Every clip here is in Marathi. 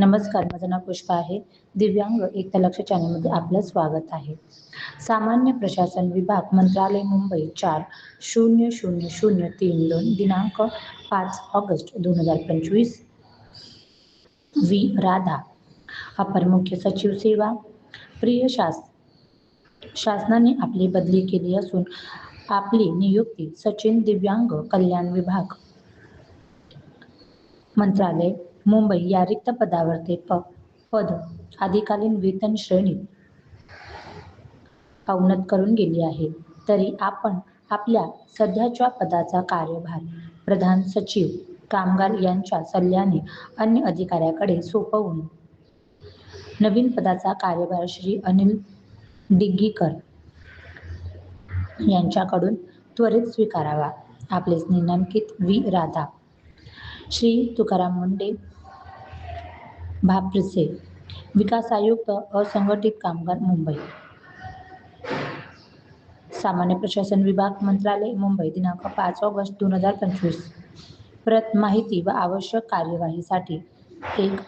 नमस्कार माझं नाव पुष्पा आहे. दिव्यांग एकता लक्ष चॅनलमध्ये आपलं स्वागत आहे. सामान्य प्रशासन विभाग मंत्रालय मुंबई चार शून्य शून्य शून्य तीन दोन दिनांक पाच ऑगस्ट दोन हजार पंचवीस. व्ही. राधा अपर मुख्य सचिव सेवा. प्रिय शास शासनाने आपली बदली केली असून आपली नियुक्ती सचिन दिव्यांग कल्याण विभाग मंत्रालय मुंबई या रिक्त पदावर ते प पद अधिकालीन वेतन श्रेणीत अवनत करून गेली आहे. तरी आपण आपल्या सध्याच्या पदाचा कार्यभार प्रधान सचिव कामगार यांच्या सल्ल्याने अन्य अधिकाऱ्याकडे सोपवून नवीन पदाचा कार्यभार श्री अनिल डिग्गीकर यांच्याकडून त्वरित स्वीकारावा. आपले निनांकित व्ही. राधा श्री तुकाराम मुंडे. भाप्रसे विकास आयुक्त असंघटित कामगार मुंबई. सामान्य प्रशासन विभाग मंत्रालय मुंबई दिनांक पाच ऑगस्ट दोन हजार पंचवीस. प्रत माहिती व आवश्यक कार्यवाहीसाठी एक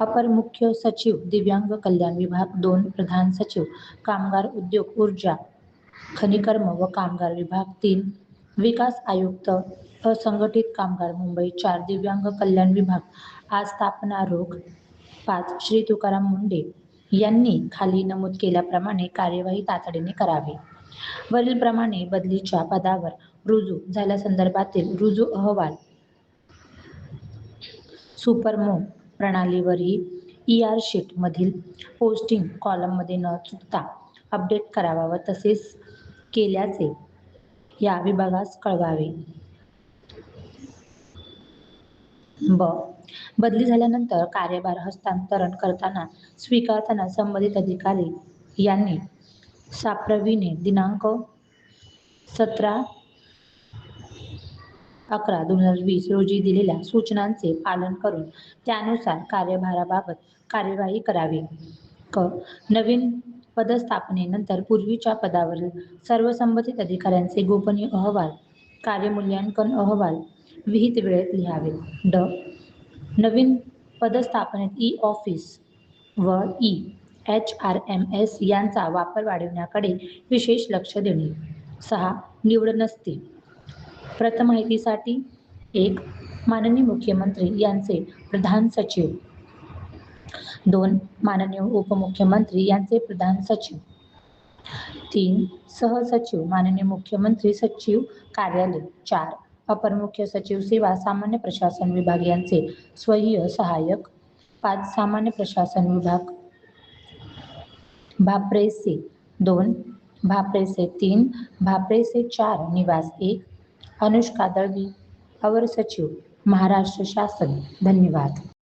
अपर मुख्य सचिव दिव्यांग कल्याण विभाग दोन प्रधान सचिव कामगार उद्योग ऊर्जा खनिकर्म व कामगार विभाग तीन विकास आयुक्त असंघटित कामगार मुंबई चार दिव्यांग कल्याण विभाग आज स्थापना रोग पाच श्री तुकाराम मुंडे यांनी खाली नमूद केल्याप्रमाणे कार्यवाही तातडीने करावी. वरीलप्रमाणे बदलीच्या पदावर रुजू झाल्यासंदर्भातील रुजू अहवाल सुपरमो प्रणालीवरही ई आर शीट मधील पोस्टिंग कॉलममध्ये न चुकता अपडेट करावा व तसेच केल्याचे या विभागास कळवावे. ब. बदली झाल्यानंतर कार्यभार हस्तांतरण करताना स्वीकारताना संबंधित अधिकारी यांनी साप्रवीने दिनांक सतरा अकरा दोन हजार वीस रोजी दिलेल्या सूचनांचे पालन करून त्यानुसार कार्यभाराबाबत कार्यवाही करावी. क. नवीन पदस्थापनेनंतर पूर्वीच्या पदावरील सर्व संबंधित अधिकाऱ्यांचे गोपनीय अहवाल कार्यमूल्यांकन अहवाल विहित वेळेत लिहावे. ड. नवीन पदस्थापनेत ई ऑफिस व E H R M S यांचा वापर वाढविण्याकडे विशेष लक्ष देणे. सहा. निवड नसते. प्रथम माहितीसाठी एक माननीय मुख्यमंत्री यांचे प्रधान सचिव. दोन माननीय उपमुख्यमंत्री यांचे प्रधान सचिव. तीन सहसचिव माननीय मुख्यमंत्री सचिव कार्यालय. चार अपर मुख्य सचिव सेवा सामान्य प्रशासन विभाग यांचे स्वयं सहाय्यक पाच सामान्य प्रशासन विभाग भाप्रेसे दोन भाप्रेसे तीन भाप्रेसे चार निवास एक अनुष्का दळवी अवर सचिव महाराष्ट्र शासन. धन्यवाद.